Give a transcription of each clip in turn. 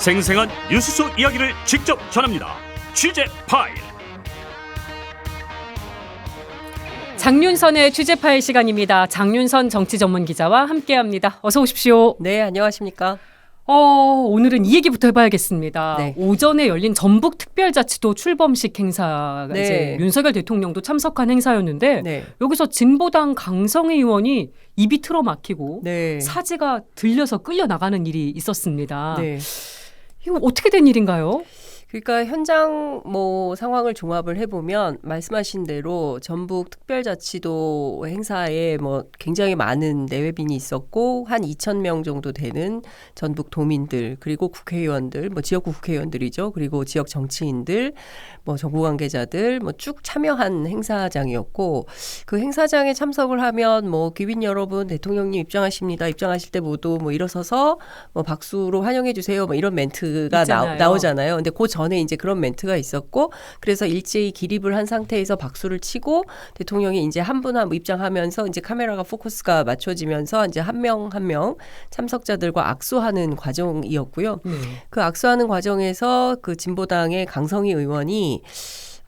생생한 뉴스 속 이야기를 직접 전합니다. 취재 파일. 장윤선의 취재 파일 시간입니다. 장윤선 정치 전문 기자와 함께합니다. 어서 오십시오. 네, 안녕하십니까? 어, 오늘은 이 얘기부터 해봐야겠습니다. 네. 오전에 열린 전북 특별자치도 출범식 행사가 네. 이제 윤석열 대통령도 참석한 행사였는데 네. 여기서 진보당 강성희 의원이 입이 틀어 막히고 네. 사지가 들려서 끌려 나가는 일이 있었습니다. 네. 이거 어떻게 된 일인가요? 그러니까 현장 뭐 상황을 종합을 해보면 말씀하신 대로 전북 특별자치도 행사에 뭐 굉장히 많은 내외빈이 있었고 한 2천 명 정도 되는 전북 도민들 그리고 국회의원들 뭐 지역구 국회의원들이죠 그리고 지역 정치인들 뭐 정부 관계자들 뭐 쭉 참여한 행사장이었고 그 행사장에 참석을 하면 뭐 귀빈 여러분 대통령님 입장하십니다 입장하실 때 모두 뭐 일어서서 뭐 박수로 환영해 주세요 뭐 이런 멘트가 있잖아요. 나, 나오잖아요. 근데 그 전에 이제 그런 멘트가 있었고 그래서 일제히 기립을 한 상태에서 박수를 치고 대통령이 이제 한 분한분 입장하면서 이제 카메라가 포커스가 맞춰지면서 이제 한 명 한명 참석자들과 악수하는 과정이었고요. 네. 그 악수하는 과정에서 그 진보당의 강성희 의원이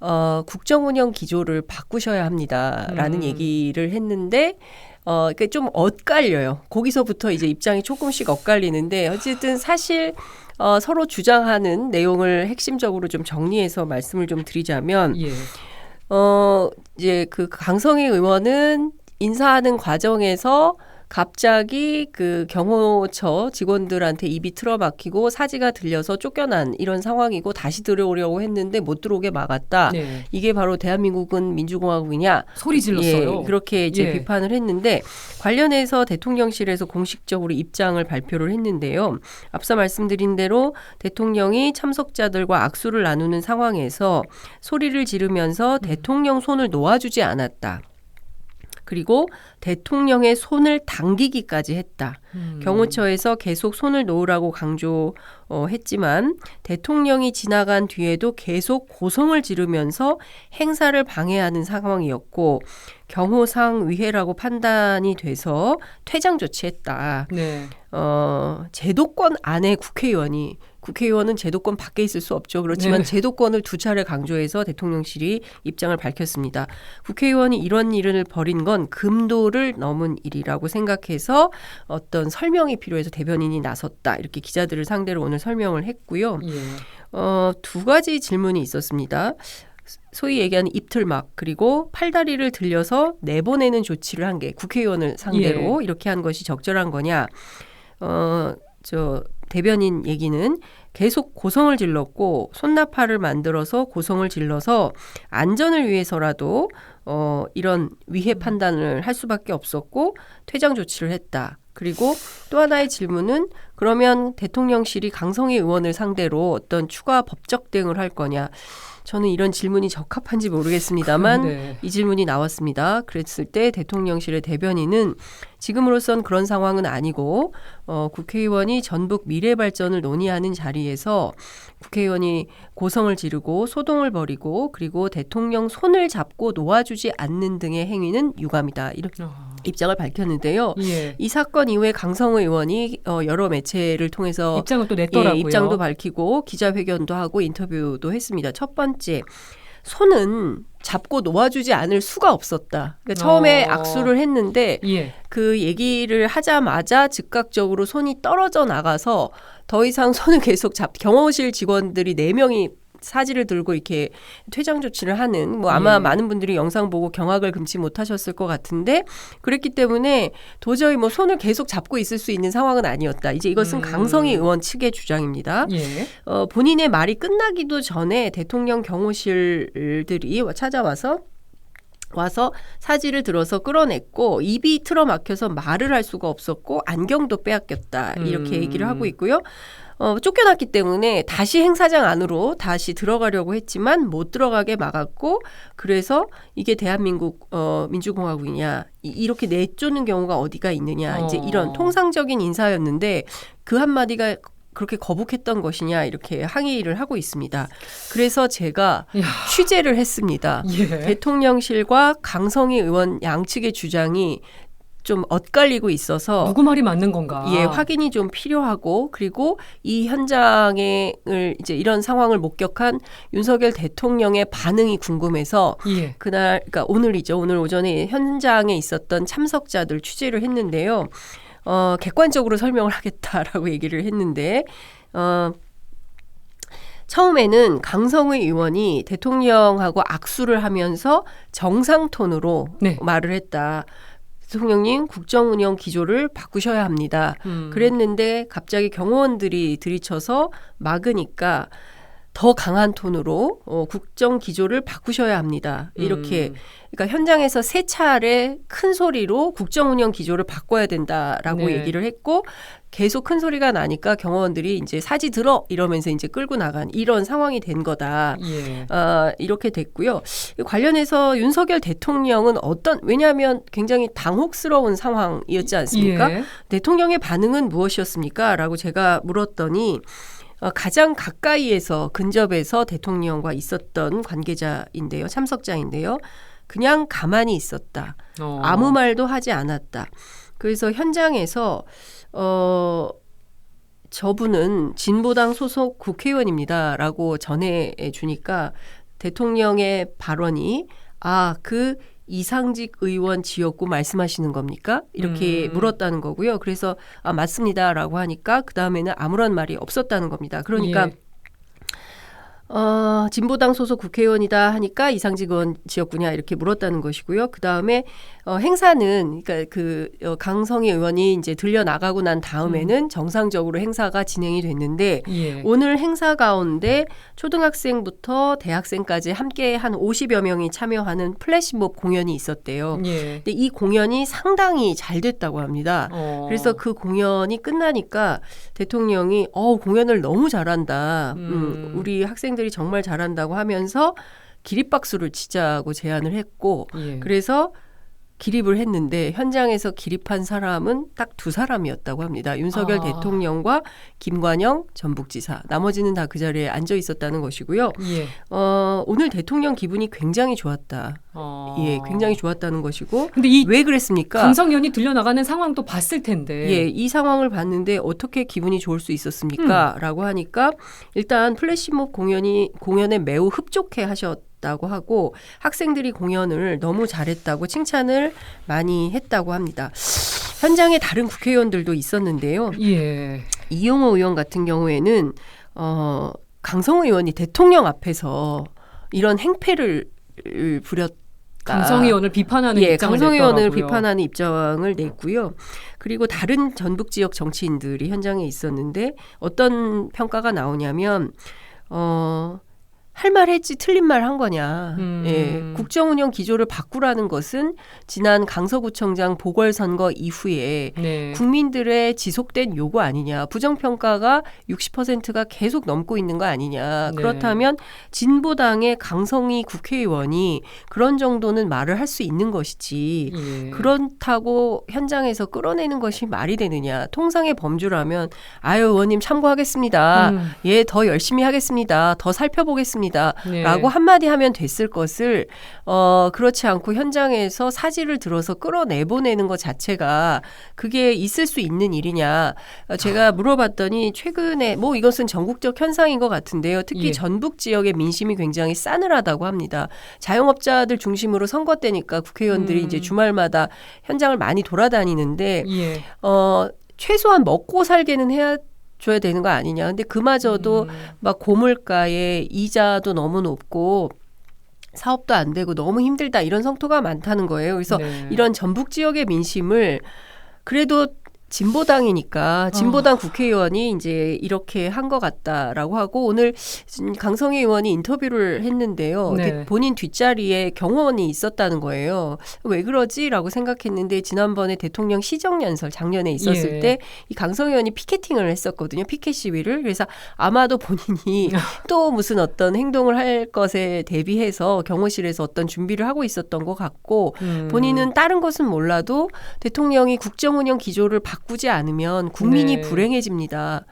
어, 국정 운영 기조를 바꾸셔야 합니다라는 음. 얘기를 했는데 어, 그좀 엇갈려요. 거기서부터 이제 입장이 조금씩 엇갈리는데 어쨌든 사실 어, 서로 주장하는 내용을 핵심적으로 좀 정리해서 말씀을 좀 드리자면 예. 어, 이제 그 강성희 의원은 인사하는 과정에서 갑자기 그 경호처 직원들한테 입이 틀어막히고 사지가 들려서 쫓겨난 이런 상황이고 다시 들어오려고 했는데 못 들어오게 막았다. 네. 이게 바로 대한민국은 민주공화국이냐? 소리 질렀어요. 예, 그렇게 이제 예. 비판을 했는데 관련해서 대통령실에서 공식적으로 입장을 발표를 했는데요. 앞서 말씀드린 대로 대통령이 참석자들과 악수를 나누는 상황에서 소리를 지르면서 음. 대통령 손을 놓아주지 않았다. 그리고 대통령의 손을 당기기까지 했다. 음. 경호처에서 계속 손을 놓으라고 강조했지만 대통령이 지나간 뒤에도 계속 고성을 지르면서 행사를 방해하는 상황이었고 경호상 위해라고 판단이 돼서 퇴장 조치했다. 네. 어, 제도권 안에 국회의원이 국회의원은 제도권 밖에 있을 수 없죠. 그렇지만 네. 제도권을 두 차례 강조해서 대통령실이 입장을 밝혔습니다. 국회의원이 이런 일을 벌인 건 금도를 넘은 일이라고 생각해서 어떤 설명이 필요해서 대변인이 나섰다. 이렇게 기자들을 상대로 오늘 설명을 했고요. 예. 어, 두 가지 질문이 있었습니다. 소위 얘기하는 입틀막 그리고 팔다리를 들려서 내보내는 조치를 한 게 국회의원을 상대로 이렇게 한 것이 적절한 거냐? 어, 저 대변인 얘기는 계속 고성을 질렀고 손나팔을 만들어서 고성을 질러서 안전을 위해서라도 어, 이런 위해 판단을 할 수밖에 없었고 퇴장 조치를 했다. 그리고 또 하나의 질문은 그러면 대통령실이 강성희 의원을 상대로 어떤 추가 법적 대응을 할 거냐? 저는 이런 질문이 적합한지 모르겠습니다만 네. 이 질문이 나왔습니다. 그랬을 때 대통령실의 대변인은 지금으로선 그런 상황은 아니고 어, 국회의원이 전북 미래 발전을 논의하는 자리에서 국회의원이 고성을 지르고 소동을 벌이고 그리고 대통령 손을 잡고 놓아주지 않는 등의 행위는 유감이다. 이런 아, 입장을 밝혔는데요. 예. 이 사건 이후에 강성호 의원이 어, 여러 매체를 통해서 입장을 또 냈더라고요. 예, 입장도 밝히고 기자회견도 하고 인터뷰도 했습니다. 첫 번째 손은 잡고 놓아주지 않을 수가 없었다. 그러니까 처음에 어. 악수를 했는데 예. 그 얘기를 하자마자 즉각적으로 손이 떨어져 나가서 더 이상 손을 계속 잡 경호실 직원들이 네 명이 사지를 들고 이렇게 퇴장 조치를 하는 뭐 아마 예. 많은 분들이 영상 보고 경악을 금치 못하셨을 것 같은데 그랬기 때문에 도저히 뭐 손을 계속 잡고 있을 수 있는 상황은 아니었다. 이제 이것은 음. 강성희 의원 측의 주장입니다. 예. 어, 본인의 말이 끝나기도 전에 대통령 경호실들이 찾아와서 와서 사지를 들어서 끌어냈고 입이 틀어막혀서 말을 할 수가 없었고 안경도 빼앗겼다 이렇게 음. 얘기를 하고 있고요. 어, 쫓겨났기 때문에 다시 행사장 안으로 다시 들어가려고 했지만 못 들어가게 막았고 그래서 이게 대한민국 어, 민주공화국이냐 이- 이렇게 내쫓는 경우가 어디가 있느냐 이제 어. 이런 통상적인 인사였는데 그 한마디가 그렇게 거북했던 것이냐 이렇게 항의를 하고 있습니다. 그래서 제가 야. 취재를 했습니다. 예. 대통령실과 강성희 의원 양측의 주장이 좀 엇갈리고 있어서 누구 말이 맞는 건가? 예, 확인이 좀 필요하고 그리고 이 현장을 이제 이런 상황을 목격한 윤석열 대통령의 반응이 궁금해서 예. 그날 그러니까 오늘이죠. 오늘 오전에 현장에 있었던 참석자들 취재를 했는데요. 어, 객관적으로 설명을 하겠다라고 얘기를 했는데 어 처음에는 강성의 의원이 대통령하고 악수를 하면서 정상 톤으로 네. 말을 했다. 대통령님 국정 운영 기조를 바꾸셔야 합니다. 음. 그랬는데 갑자기 경호원들이 들이쳐서 막으니까 더 강한 톤으로 어, 국정 기조를 바꾸셔야 합니다. 이렇게 음. 그러니까 현장에서 세 차례 큰 소리로 국정 운영 기조를 바꿔야 된다라고 네. 얘기를 했고 계속 큰 소리가 나니까 경호원들이 이제 사지 들어 이러면서 이제 끌고 나간 이런 상황이 된 거다. 예. 아, 이렇게 됐고요. 관련해서 윤석열 대통령은 어떤 왜냐하면 굉장히 당혹스러운 상황이었지 않습니까? 예. 대통령의 반응은 무엇이었습니까? 라고 제가 물었더니 어, 가장 가까이에서 근접해서 대통령과 있었던 관계자인데요. 참석자인데요. 그냥 가만히 있었다. 어. 아무 말도 하지 않았다. 그래서 현장에서 어 저분은 진보당 소속 국회의원입니다라고 전해 주니까 대통령의 발언이 아 그 이상직 의원 지역구 말씀하시는 겁니까? 이렇게 음. 물었다는 거고요. 그래서 아 맞습니다라고 하니까 그 다음에는 아무런 말이 없었다는 겁니다. 그러니까 예. 어, 진보당 소속 국회의원이다 하니까 이상직 의원 지역구냐 이렇게 물었다는 것이고요. 그 다음에 어, 행사는 그러니까 그 어, 강성희 의원이 이제 들려 나가고 난 다음에는 정상적으로 행사가 진행이 됐는데 예. 오늘 행사 가운데 초등학생부터 대학생까지 함께 한 50여 명이 참여하는 플래시몹 공연이 있었대요. 예. 근데 이 공연이 상당히 잘 됐다고 합니다. 어. 그래서 그 공연이 끝나니까 대통령이 어 공연을 너무 잘한다. 음, 음. 우리 학생들 이 정말 잘한다고 하면서 기립박수를 치자고 제안을 했고 예. 그래서 기립을 했는데 현장에서 기립한 사람은 딱 두 사람이었다고 합니다. 윤석열 아. 대통령과 김관영 전북지사. 나머지는 다 그 자리에 앉아 있었다는 것이고요. 예. 어, 오늘 대통령 기분이 굉장히 좋았다. 어. 예, 굉장히 좋았다는 것이고 근데 이 왜 그랬습니까? 강성연이 들려 나가는 상황도 봤을 텐데. 예, 이 상황을 봤는데 어떻게 기분이 좋을 수 있었습니까? 라고 하니까 일단 플래시몹 공연이 공연에 매우 흡족해 하셨 다고 하고 학생들이 공연을 너무 잘했다고 칭찬을 많이 했다고 합니다. 현장에 다른 국회의원들도 있었는데요. 예. 이용호 의원 같은 경우에는 어 강성호 의원이 대통령 앞에서 이런 행패를 부렸다. 강성 의원을 비판하는 예, 입장을 강성 의원을. 비판하는 입장을 냈고요. 그리고 다른 전북 지역 정치인들이 현장에 있었는데 어떤 평가가 나오냐면 어. 할말 했지 틀린 말 한 거냐. 음. 예. 국정 운영 기조를 바꾸라는 것은 지난 강서구청장 보궐선거 이후에 네. 국민들의 지속된 요구 아니냐. 부정평가가 60%가 계속 넘고 있는 거 아니냐. 네. 그렇다면 진보당의 강성희 국회의원이 그런 정도는 말을 할 수 있는 것이지. 예. 그렇다고 현장에서 끌어내는 것이 말이 되느냐. 통상의 범주라면 아유, 의원님 참고하겠습니다. 음. 예, 더 열심히 하겠습니다. 더 살펴보겠습니다. 네. 라고 한마디 하면 됐을 것을 어 그렇지 않고 현장에서 사지를 들어서 끌어내보내는 것 자체가 그게 있을 수 있는 일이냐 어, 제가 물어봤더니 최근에 뭐 이것은 전국적 현상인 것 같은데요 특히 예. 전북 지역의 민심이 굉장히 싸늘하다고 합니다 자영업자들 중심으로 선거 때니까 국회의원들이 음. 이제 주말마다 현장을 많이 돌아다니는데 예. 어 최소한 먹고 살게는 해야 줘야 되는 거 아니냐 근데 그마저도 음. 막 고물가에 이자도 너무 높고 사업도 안 되고 너무 힘들다 이런 성토가 많다는 거예요. 그래서 네. 이런 전북 지역의 민심을 그래도 진보당이니까 진보당 국회의원이 이제 이렇게 한 것 같다라고 하고 오늘 강성희 의원이 인터뷰를 했는데요. 네. 그 본인 뒷자리에 경호원이 있었다는 거예요. 왜 그러지라고 생각했는데 지난번에 대통령 시정연설 작년에 있었을 예. 때이 강성희 의원이 피켓팅을 했었거든요. 피켓 시위를. 그래서 아마도 본인이 또 무슨 어떤 행동을 할 것에 대비해서 경호실에서 어떤 준비를 하고 있었던 것 같고 음. 본인은 다른 것은 몰라도 대통령이 국정운영 기조를 바 꾸지 않으면 국민이 네. 불행해집니다.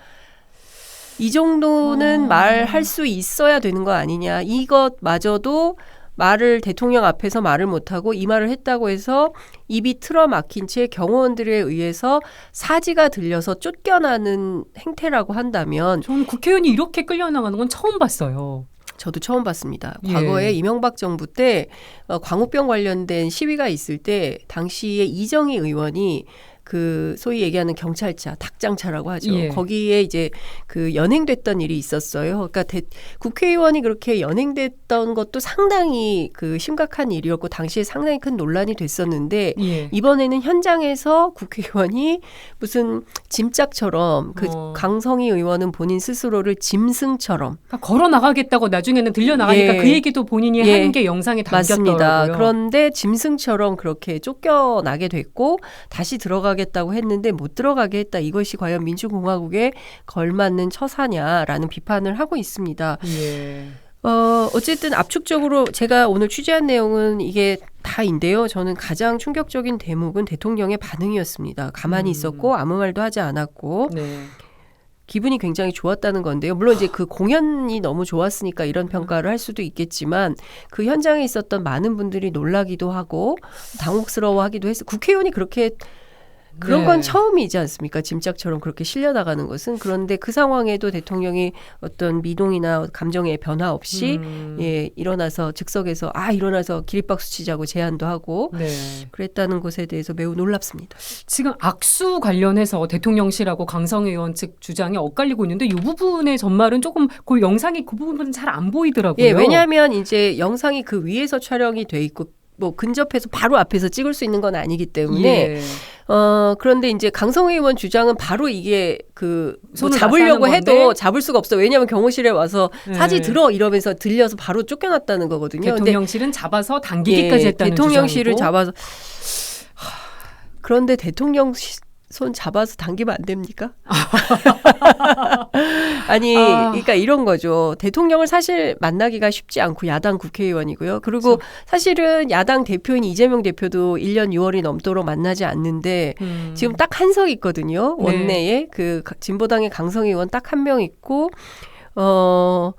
이 정도는 아. 말할 수 있어야 되는 거 아니냐. 이것마저도 말을 대통령 앞에서 말을 못하고 이 말을 했다고 해서 입이 틀어 막힌 채 경호원들에 의해서 사지가 들려서 쫓겨나는 행태라고 한다면 저는 국회의원이 이렇게 끌려나가는 건 처음 봤어요. 저도 처음 봤습니다. 예. 과거에 이명박 정부 때 어, 광우병 관련된 시위가 있을 때 당시에 이정희 의원이 그 소위 얘기하는 경찰차, 닭장차라고 하죠. 예. 거기에 이제 그 연행됐던 일이 있었어요. 그러니까 대, 국회의원이 그렇게 연행됐던 것도 상당히 그 심각한 일이었고 당시에 상당히 큰 논란이 됐었는데 예. 이번에는 현장에서 국회의원이 무슨 짐짝처럼 그 어. 강성희 의원은 본인 스스로를 짐승처럼 그러니까 걸어 나가겠다고 나중에는 들려 나가니까 예. 그 얘기도 본인이 예. 한게 영상에 맞습니다. 담겼더라고요. 그런데 짐승처럼 그렇게 쫓겨나게 됐고 다시 들어가 겠다고 했는데 못 들어가게 했다. 이것이 과연 민주공화국에 걸맞는 처사냐라는 비판을 하고 있습니다. 예. 어, 어쨌든 압축적으로 제가 오늘 취재한 내용은 이게 다인데요. 저는 가장 충격적인 대목은 대통령의 반응이었습니다. 가만히 음. 있었고 아무 말도 하지 않았고 네. 기분이 굉장히 좋았다는 건데요. 물론 이제 그 공연이 너무 좋았으니까 이런 평가를 할 수도 있겠지만 그 현장에 있었던 많은 분들이 놀라기도 하고 당혹스러워하기도 했어요. 국회의원이 그렇게 그런 네. 건 처음이지 않습니까? 짐짝처럼 그렇게 실려 나가는 것은 그런데 그 상황에도 대통령이 어떤 미동이나 감정의 변화 없이 음. 예 일어나서 즉석에서 아 일어나서 기립박수 치자고 제안도 하고 네. 그랬다는 것에 대해서 매우 놀랍습니다. 지금 악수 관련해서 대통령실하고 강성희 의원 측 주장이 엇갈리고 있는데 이 부분의 전말은 조금 그 영상이 그 부분은 잘 안 보이더라고요. 예, 왜냐하면 이제 영상이 그 위에서 촬영이 돼 있고 뭐 근접해서 바로 앞에서 찍을 수 있는 건 아니기 때문에 예. 어 그런데 이제 강성희 의원 주장은 바로 이게 그뭐 손을 잡으려고 해도 건데. 잡을 수가 없어. 왜냐하면 경호실에 와서 예. 사지 들어 이러면서 들려서 바로 쫓겨났다는 거거든요. 근데 대통령실은 잡아서 당기기까지 예, 했다는 대통령실을 주장이고. 잡아서 하, 그런데 대통령 시- 손 잡아서 당기면 안 됩니까? 아니, 아. 그러니까 이런 거죠. 대통령을 사실 만나기가 쉽지 않고 야당 국회의원이고요. 그리고 그렇죠. 사실은 야당 대표인 이재명 대표도 1년 6월이 넘도록 만나지 않는데 음. 지금 딱 한 석 있거든요. 네. 원내에 그 가- 진보당의 강성희 의원 딱 한 명 있고 어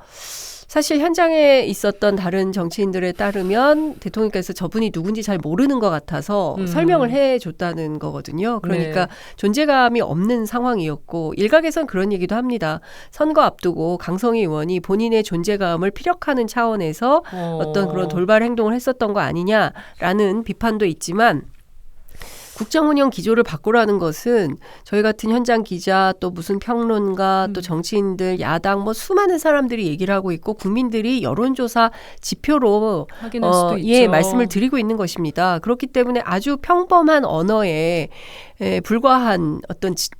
사실 현장에 있었던 다른 정치인들에 따르면 대통령께서 저분이 누군지 잘 모르는 것 같아서 음. 설명을 해 줬다는 거거든요. 그러니까 네. 존재감이 없는 상황이었고 일각에선 그런 얘기도 합니다. 선거 앞두고 강성희 의원이 본인의 존재감을 피력하는 차원에서 어. 어떤 그런 돌발 행동을 했었던 거 아니냐라는 비판도 있지만 국정 운영 기조를 바꾸라는 것은 저희 같은 현장 기자 또 무슨 평론가 또 음. 정치인들 야당 뭐 수많은 사람들이 얘기를 하고 있고 국민들이 여론조사 지표로 있죠. 예 말씀을 드리고 있는 것입니다. 그렇기 때문에 아주 평범한 언어에 에, 불과한 어떤 지-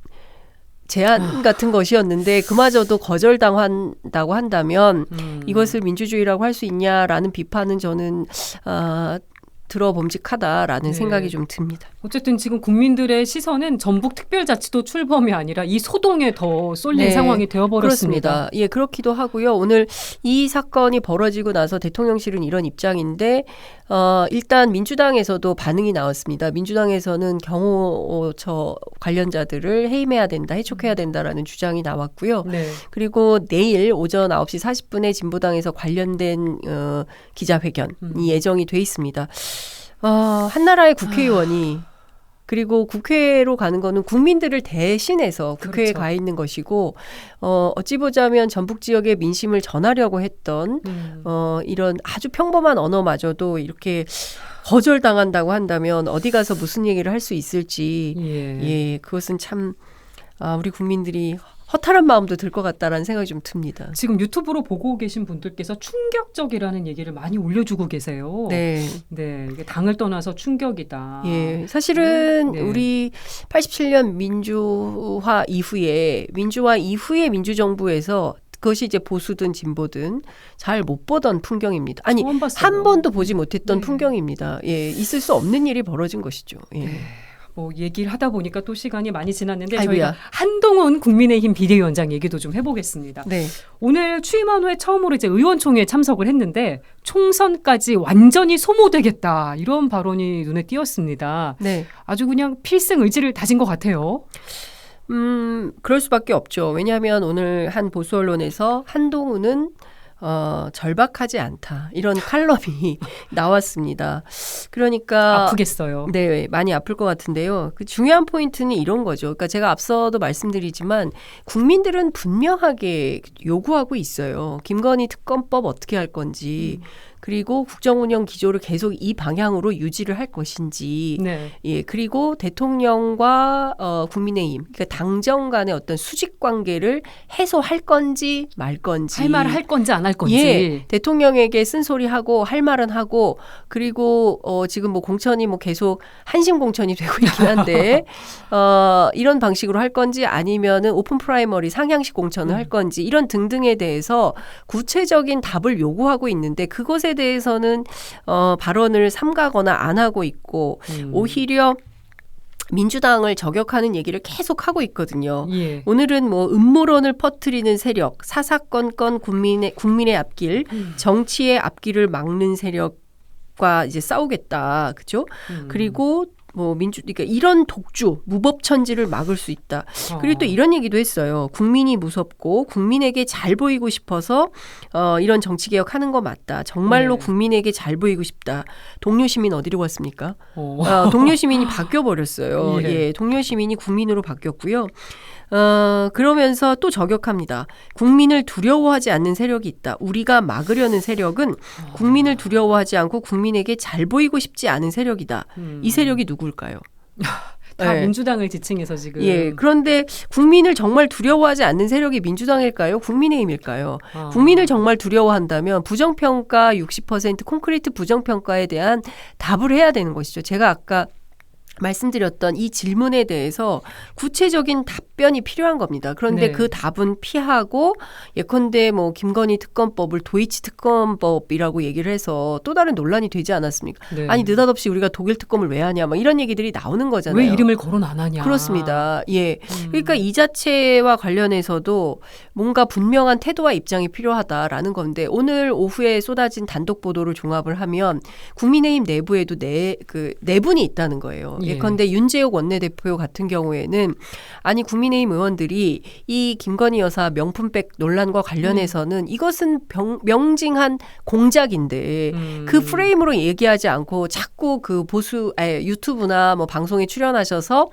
제안 아. 같은 것이었는데 그마저도 거절당한다고 한다면 음. 이것을 민주주의라고 할 수 있냐라는 비판은 저는 아, 들어봄직하다라는 네. 생각이 좀 듭니다. 어쨌든 지금 국민들의 시선은 전북 특별자치도 출범이 아니라 이 소동에 더 쏠린 네, 상황이 되어버렸습니다. 그렇습니다. 예, 그렇기도 하고요. 오늘 이 사건이 벌어지고 나서 대통령실은 이런 입장인데 어, 일단 민주당에서도 반응이 나왔습니다. 민주당에서는 경호처 관련자들을 해임해야 된다, 해촉해야 된다라는 주장이 나왔고요. 네. 그리고 내일 오전 9시 40분에 진보당에서 관련된 어, 기자회견이 음. 예정이 돼 있습니다. 어, 한나라의 국회의원이 그리고 국회로 가는 거는 국민들을 대신해서 국회에 그렇죠. 가 있는 것이고 어, 어찌 보자면 전북 지역의 민심을 전하려고 했던 음. 어, 이런 아주 평범한 언어마저도 이렇게 거절당한다고 한다면 어디 가서 무슨 얘기를 할 수 있을지 예. 예, 그것은 참 아, 우리 국민들이 허탈한 마음도 들 것 같다라는 생각이 좀 듭니다. 지금 유튜브로 보고 계신 분들께서 충격적이라는 얘기를 많이 올려주고 계세요. 네. 네, 당을 떠나서 충격이다. 예. 사실은 네. 우리 87년 민주화 이후에 민주화 이후의 민주정부에서 그것이 이제 보수든 진보든 잘 못 보던 풍경입니다. 아니. 한 번도 보지 못했던 네. 풍경입니다. 예, 있을 수 없는 일이 벌어진 것이죠. 예. 뭐 얘기를 하다 보니까 또 시간이 많이 지났는데 아이고야. 저희가 한동훈 국민의힘 비대위원장 얘기도 좀 해보겠습니다. 네. 오늘 취임한 후에 처음으로 이제 의원총회에 참석을 했는데 총선까지 완전히 소모되겠다 이런 발언이 눈에 띄었습니다. 네. 아주 그냥 필승 의지를 다진 것 같아요. 음, 그럴 수밖에 없죠. 왜냐하면 오늘 한 보수 언론에서 한동훈은 어, 절박하지 않다. 이런 칼럼이 나왔습니다. 그러니까 아프겠어요. 네, 많이 아플 것 같은데요. 그 중요한 포인트는 이런 거죠. 그러니까 제가 앞서도 말씀드리지만 국민들은 분명하게 요구하고 있어요. 김건희 특검법 어떻게 할 건지, 그리고 국정 운영 기조를 계속 이 방향으로 유지를 할 것인지, 네. 예, 그리고 대통령과 어, 국민의힘, 그러니까 당정 간의 어떤 수직 관계를 해소할 건지 말 건지. 할 말을 할 건지 안 할 건지. 예, 대통령에게 쓴소리 하고 할 말은 하고 그리고 어 지금 뭐 공천이 뭐 계속 한심 공천이 되고 있긴 한데 어 이런 방식으로 할 건지 아니면은 오픈 프라이머리 상향식 공천을 음. 할 건지 이런 등등에 대해서 구체적인 답을 요구하고 있는데 그것에 대해서는 어 발언을 삼가거나 안 하고 있고 음. 오히려 민주당을 저격하는 얘기를 계속 하고 있거든요. 예. 오늘은 뭐 음모론을 퍼뜨리는 세력, 사사건건 국민의 국민의 앞길, 음. 정치의 앞길을 막는 세력 과 이제 싸우겠다, 그죠? 음. 그리고 뭐 민주, 그러니까 이런 독주, 무법천지를 막을 수 있다. 그리고 또 어. 이런 얘기도 했어요. 국민이 무섭고 국민에게 잘 보이고 싶어서 어, 이런 정치 개혁 하는 거 맞다. 정말로 네. 국민에게 잘 보이고 싶다. 동료 시민 어디로 갔습니까? 어. 어, 동료 시민이 바뀌어 버렸어요. 예. 예. 동료 시민이 국민으로 바뀌었고요. 어, 그러면서 또 저격합니다. 국민을 두려워하지 않는 세력이 있다. 우리가 막으려는 세력은 국민을 두려워하지 않고 국민에게 잘 보이고 싶지 않은 세력이다. 음. 이 세력이 누굴까요? 다 예. 민주당을 지칭해서 지금. 예. 그런데 국민을 정말 두려워하지 않는 세력이 민주당일까요? 국민의힘일까요? 어. 국민을 정말 두려워한다면 부정평가 60% 콘크리트 부정평가에 대한 답을 해야 되는 것이죠. 제가 아까 말씀드렸던 이 질문에 대해서 구체적인 답변이 필요한 겁니다. 그런데 네. 그 답은 피하고 예컨대 뭐 김건희 특검법을 도이치 특검법이라고 얘기를 해서 또 다른 논란이 되지 않았습니까? 네. 아니 느닷없이 우리가 독일 특검을 왜 하냐 막 이런 얘기들이 나오는 거잖아요. 왜 이름을 거론 안 하냐. 그렇습니다. 예. 음. 그러니까 이 자체와 관련해서도 뭔가 분명한 태도와 입장이 필요하다라는 건데 오늘 오후에 쏟아진 단독 보도를 종합을 하면 국민의힘 내부에도 네 그 내분이 있다는 거예요. 예. 예컨대 윤재욱 원내대표 같은 경우에는 아니 국민의힘 의원들이 이 김건희 여사 명품백 논란과 관련해서는 이것은 병, 명징한 공작인데 음. 그 프레임으로 얘기하지 않고 자꾸 그 보수 에, 유튜브나 뭐 방송에 출연하셔서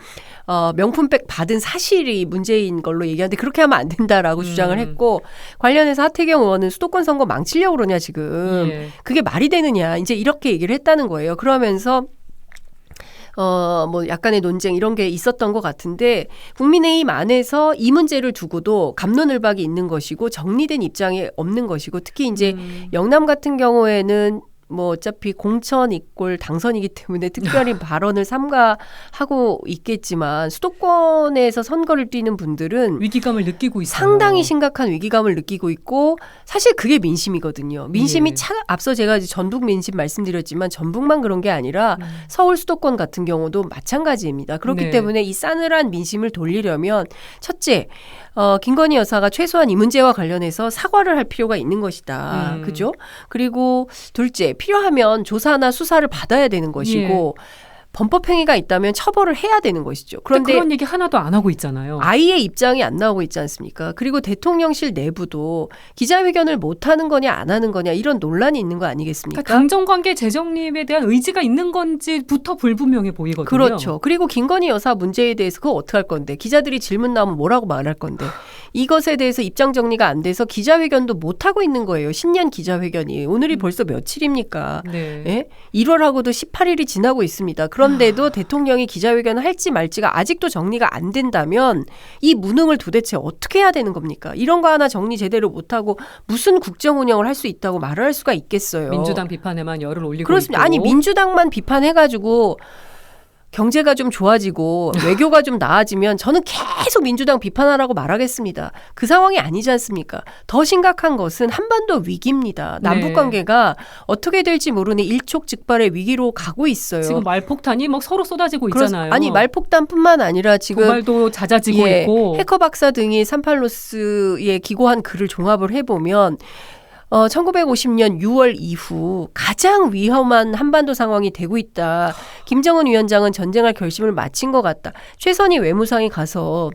어, 명품백 받은 사실이 문제인 걸로 얘기하는데 그렇게 하면 안 된다라고 음. 주장을 했고 관련해서 하태경 의원은 수도권 선거 망치려고 그러냐 지금 예. 그게 말이 되느냐 이제 이렇게 얘기를 했다는 거예요. 그러면서 어, 뭐 약간의 논쟁 이런 게 있었던 것 같은데 국민의힘 안에서 이 문제를 두고도 감론을박이 있는 것이고 정리된 입장이 없는 것이고 특히 이제 음. 영남 같은 경우에는 뭐 어차피 공천 이꼴 당선이기 때문에 특별히 발언을 삼가하고 있겠지만 수도권에서 선거를 뛰는 분들은 위기감을 느끼고 있어요. 상당히 심각한 위기감을 느끼고 있고 사실 그게 민심이거든요. 민심이 예. 차 앞서 제가 전북 민심 말씀드렸지만 전북만 그런 게 아니라 음. 서울 수도권 같은 경우도 마찬가지입니다. 그렇기 네. 때문에 이 싸늘한 민심을 돌리려면 첫째 어, 김건희 여사가 최소한 이 문제와 관련해서 사과를 할 필요가 있는 것이다. 음. 그죠? 그리고 둘째 필요하면 조사나 수사를 받아야 되는 것이고 범법 행위가 있다면 처벌을 해야 되는 것이죠. 그런데 그런데 그런 얘기 하나도 안 하고 있잖아요. 아이의 입장이 안 나오고 있지 않습니까? 그리고 대통령실 내부도 기자회견을 못 하는 거냐 안 하는 거냐 이런 논란이 있는 거 아니겠습니까? 그러니까 당정관계 재정립에 대한 의지가 있는 건지부터 불분명해 보이거든요. 그렇죠. 그리고 김건희 여사 문제에 대해서 그거 어떻게 할 건데 기자들이 질문 나오면 뭐라고 말할 건데 이것에 대해서 입장 정리가 안 돼서 기자회견도 못 하고 있는 거예요. 신년 기자회견이 오늘이 음. 벌써 며칠입니까? 네. 예? 1월하고도 18일이 지나고 있습니다. 그런 데도 아. 대통령이 기자회견을 할지 말지가 아직도 정리가 안 된다면 이 무능을 도대체 어떻게 해야 되는 겁니까? 이런 거 하나 정리 제대로 못하고 무슨 국정 운영을 할 수 있다고 말을 할 수가 있겠어요. 민주당 비판에만 열을 올리고 그렇습니다. 있고. 아니 민주당만 비판해가지고 경제가 좀 좋아지고 외교가 좀 나아지면 저는 계속 민주당 비판하라고 말하겠습니다. 그 상황이 아니지 않습니까? 더 심각한 것은 한반도 위기입니다. 남북 네. 관계가 어떻게 될지 모르는 일촉즉발의 위기로 가고 있어요. 지금 말폭탄이 막 서로 쏟아지고 그렇- 있잖아요. 아니 말폭탄뿐만 아니라 지금 도발도 잦아지고 예, 있고. 해커 박사 등이 삼팔로스에 기고한 글을 종합을 해보면 어, 1950년 6월 이후 가장 위험한 한반도 상황이 되고 있다. 김정은 위원장은 전쟁할 결심을 마친 것 같다. 최선희 외무상이 가서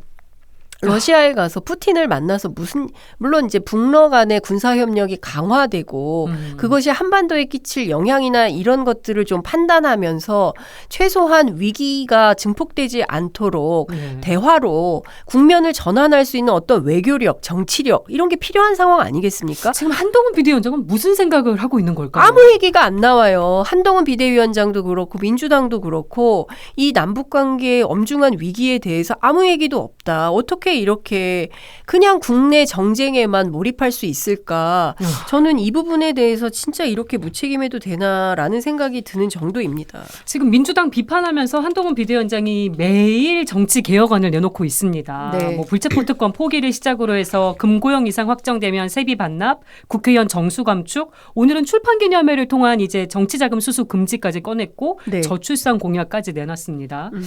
러시아에 가서 푸틴을 만나서 무슨 물론 이제 북러 간의 군사 협력이 강화되고 음. 그것이 한반도에 끼칠 영향이나 이런 것들을 좀 판단하면서 최소한 위기가 증폭되지 않도록 네. 대화로 국면을 전환할 수 있는 어떤 외교력, 정치력 이런 게 필요한 상황 아니겠습니까? 지금 한동훈 비대위원장은 무슨 생각을 하고 있는 걸까요? 아무 얘기가 안 나와요. 한동훈 비대위원장도 그렇고 민주당도 그렇고 이 남북 관계의 엄중한 위기에 대해서 아무 얘기도 없다. 어떻게 이렇게 그냥 국내 정쟁에만 몰입할 수 있을까? 어. 저는 이 부분에 대해서 진짜 이렇게 무책임해도 되나라는 생각이 드는 정도입니다. 지금 민주당 비판하면서 한동훈 비대위원장이 매일 정치 개혁안을 내놓고 있습니다. 네. 뭐 불체포 특권 포기를 시작으로 해서 금고형 이상 확정되면 세비 반납, 국회의원 정수 감축, 오늘은 출판 기념회를 통한 이제 정치자금 수수 금지까지 꺼냈고 네. 저출산 공약까지 내놨습니다. 음.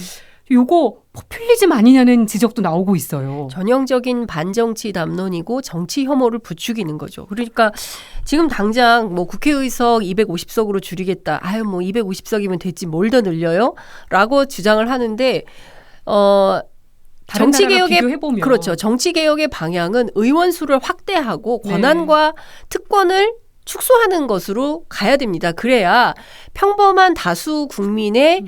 요거 포퓰리즘 아니냐는 지적도 나오고 있어요. 전형적인 반정치 담론이고 정치 혐오를 부추기는 거죠. 그러니까 지금 당장 뭐 국회의석 250석으로 줄이겠다. 아유 뭐 250석이면 됐지 뭘 더 늘려요? 라고 주장을 하는데 어 정치 개혁의. 그렇죠. 정치 개혁의 방향은 의원 수를 확대하고 네. 권한과 특권을 축소하는 것으로 가야 됩니다. 그래야 평범한 다수 국민의 음.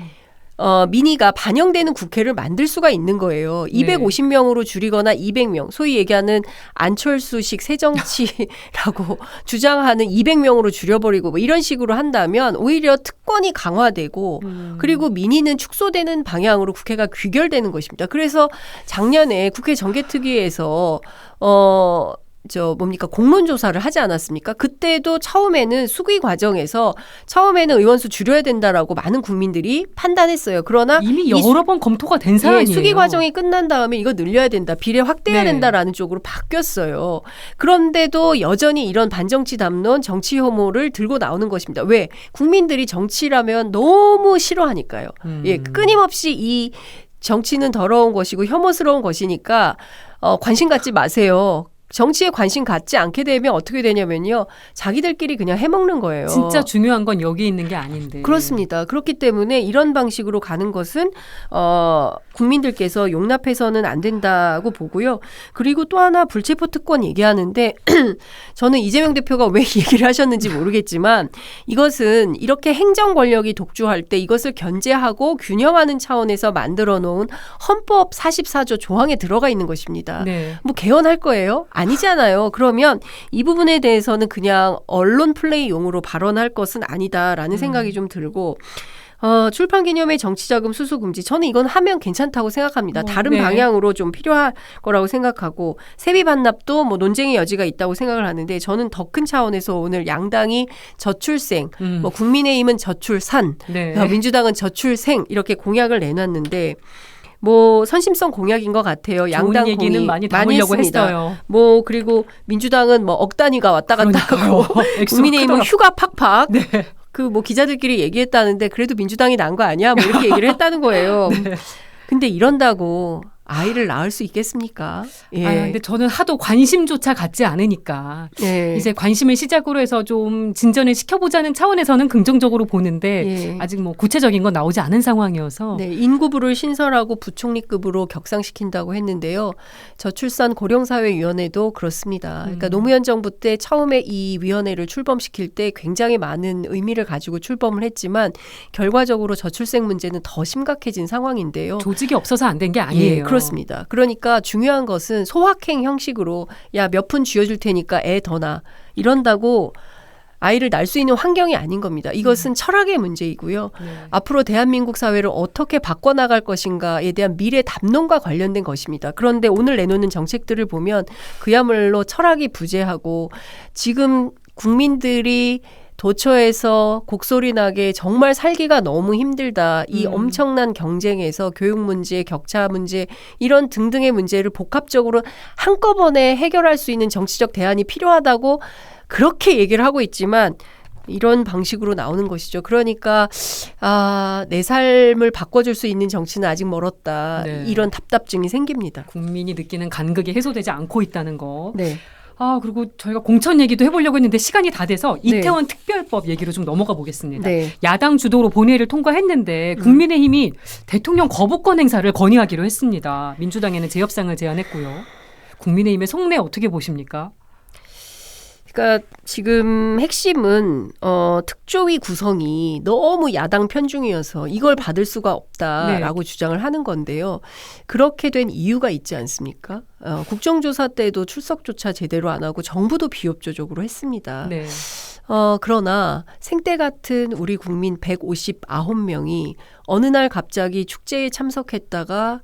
어, 민의가 반영되는 국회를 만들 수가 있는 거예요. 네. 250명으로 줄이거나 200명, 소위 얘기하는 안철수식 새정치라고 주장하는 200명으로 줄여버리고 뭐 이런 식으로 한다면 오히려 특권이 강화되고 음. 그리고 민의는 축소되는 방향으로 국회가 귀결되는 것입니다. 그래서 작년에 국회 정개특위에서 어. 저 뭡니까 공론 조사를 하지 않았습니까? 그때도 처음에는 수기 과정에서 처음에는 의원수 줄여야 된다라고 많은 국민들이 판단했어요. 그러나 이미 이 여러 번 검토가 된 예, 사안이에요. 수기 과정이 끝난 다음에 이거 늘려야 된다, 비례 확대해야 네. 된다라는 쪽으로 바뀌었어요. 그런데도 여전히 이런 반정치 담론, 정치 혐오를 들고 나오는 것입니다. 왜? 국민들이 정치라면 너무 싫어하니까요. 음. 예, 끊임없이 이 정치는 더러운 것이고 혐오스러운 것이니까 어, 관심 갖지 마세요. 정치에 관심 갖지 않게 되면 어떻게 되냐면요. 자기들끼리 그냥 해먹는 거예요. 진짜 중요한 건 여기 있는 게 아닌데. 그렇습니다. 그렇기 때문에 이런 방식으로 가는 것은 어 국민들께서 용납해서는 안 된다고 보고요. 그리고 또 하나 불체포 특권 얘기하는데 저는 이재명 대표가 왜 얘기를 하셨는지 모르겠지만 이것은 이렇게 행정 권력이 독주할 때 이것을 견제하고 균형하는 차원에서 만들어 놓은 헌법 44조 조항에 들어가 있는 것입니다. 네. 뭐 개헌할 거예요? 아니잖아요. 그러면 이 부분에 대해서는 그냥 언론 플레이 용으로 발언할 것은 아니다라는 음. 생각이 좀 들고 어, 출판 기념회 정치자금 수수 금지 저는 이건 하면 괜찮다고 생각합니다. 뭐, 다른 네. 방향으로 좀 필요할 거라고 생각하고 세비 반납도 뭐 논쟁의 여지가 있다고 생각을 하는데 저는 더 큰 차원에서 오늘 양당이 저출생, 음. 뭐 국민의힘은 저출산, 네. 어, 민주당은 저출생 이렇게 공약을 내놨는데 뭐 선심성 공약인 것 같아요. 양당 얘기는 많이 담으려고 했습니다. 했어요. 뭐 그리고 민주당은 뭐 억 단위가 왔다 갔다 하고 국민의힘은. 휴가 팍팍 네. 그뭐 기자들끼리 얘기했다는데 그래도 민주당이 난 거 아니야? 뭐 이렇게 얘기를 했다는 거예요. 네. 근데 이런다고 아이를 낳을 수 있겠습니까? 예. 아, 근데 저는 하도 관심조차 갖지 않으니까 예. 이제 관심을 시작으로 해서 좀 진전을 시켜보자는 차원에서는 긍정적으로 보는데 예. 아직 뭐 구체적인 건 나오지 않은 상황이어서 네, 인구부를 신설하고 부총리급으로 격상시킨다고 했는데요. 저출산 고령사회위원회도 그렇습니다. 그러니까 음. 노무현 정부 때 처음에 이 위원회를 출범시킬 때 굉장히 많은 의미를 가지고 출범을 했지만 결과적으로 저출생 문제는 더 심각해진 상황인데요. 조직이 없어서 안 된 게 아니에요. 예, 그렇습니다. 그러니까 중요한 것은 소확행 형식으로 야 몇 푼 쥐어줄 테니까 애더 낳아 이런다고 아이를 낳을 수 있는 환경이 아닌 겁니다. 이것은 철학의 문제이고요. 네. 앞으로 대한민국 사회를 어떻게 바꿔나갈 것인가에 대한 미래 담론과 관련된 것입니다. 그런데 오늘 내놓는 정책들을 보면 그야말로 철학이 부재하고 지금 국민들이 도처에서 곡소리 나게 정말 살기가 너무 힘들다. 이 음. 엄청난 경쟁에서 교육 문제, 격차 문제 이런 등등의 문제를 복합적으로 한꺼번에 해결할 수 있는 정치적 대안이 필요하다고 그렇게 얘기를 하고 있지만 이런 방식으로 나오는 것이죠. 그러니까 아, 내 삶을 바꿔줄 수 있는 정치는 아직 멀었다. 네. 이런 답답증이 생깁니다. 국민이 느끼는 간극이 해소되지 않고 있다는 거. 네. 아 그리고 저희가 공천 얘기도 해보려고 했는데 시간이 다 돼서 네. 이태원 특별법 얘기로 좀 넘어가 보겠습니다. 네. 야당 주도로 본회의를 통과했는데 국민의힘이 대통령 거부권 행사를 건의하기로 했습니다. 민주당에는 재협상을 제안했고요. 국민의힘의 속내 어떻게 보십니까? 그러니까 지금 핵심은 어, 특조위 구성이 너무 야당 편중이어서 이걸 받을 수가 없다라고 주장을 하는 건데요. 그렇게 된 이유가 있지 않습니까? 어, 국정조사 때도 출석조차 제대로 안 하고 정부도 비협조적으로 했습니다. 네. 어, 그러나 생때 같은 우리 국민 159명이 어느 날 갑자기 축제에 참석했다가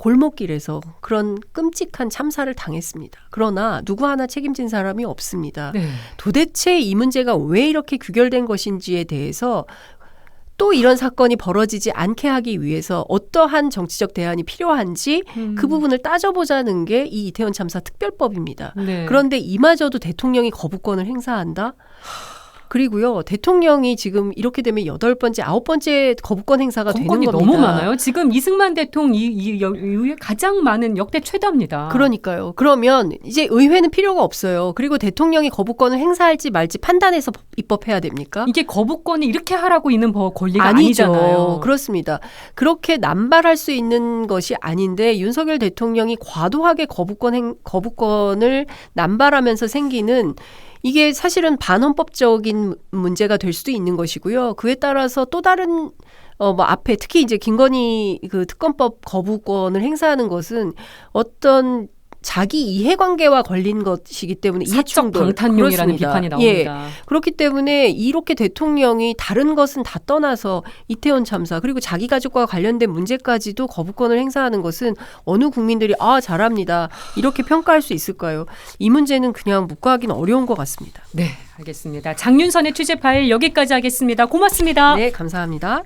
골목길에서 그런 끔찍한 참사를 당했습니다. 그러나 누구 하나 책임진 사람이 없습니다. 네. 도대체 이 문제가 왜 이렇게 규결된 것인지에 대해서 또 이런 사건이 벌어지지 않게 하기 위해서 어떠한 정치적 대안이 필요한지 음. 그 부분을 따져보자는 게 이 이태원 참사 특별법입니다. 네. 그런데 이마저도 대통령이 거부권을 행사한다? 그리고요, 대통령이 지금 이렇게 되면 여덟 번째, 아홉 번째 거부권 행사가 되는 겁니다. 너무 많아요. 지금 이승만 대통령 이후에 가장 많은 역대 최다입니다. 그러니까요. 그러면 이제 의회는 필요가 없어요. 그리고 대통령이 거부권을 행사할지 말지 판단해서 입법해야 됩니까? 이게 거부권이 이렇게 하라고 있는 법 권리가 아니죠. 아니잖아요. 그렇습니다. 그렇게 남발할 수 있는 것이 아닌데 윤석열 대통령이 과도하게 거부권 행, 거부권을 남발하면서 생기는 이게 사실은 반헌법적인 문제가 될 수도 있는 것이고요. 그에 따라서 또 다른 어 뭐 앞에 특히 이제 김건희 그 특검법 거부권을 행사하는 것은 어떤 자기 이해관계와 걸린 것이기 때문에 사적 방탄용이라는. 비판이 예. 나옵니다. 그렇기 때문에 이렇게 대통령이 다른 것은 다 떠나서 이태원 참사 그리고 자기 가족과 관련된 문제까지도 거부권을 행사하는 것은 어느 국민들이 아 잘합니다 이렇게 평가할 수 있을까요? 이 문제는 그냥 묵과하기는 어려운 것 같습니다. 네, 알겠습니다. 장윤선의 취재 파일 여기까지 하겠습니다. 고맙습니다. 네 감사합니다.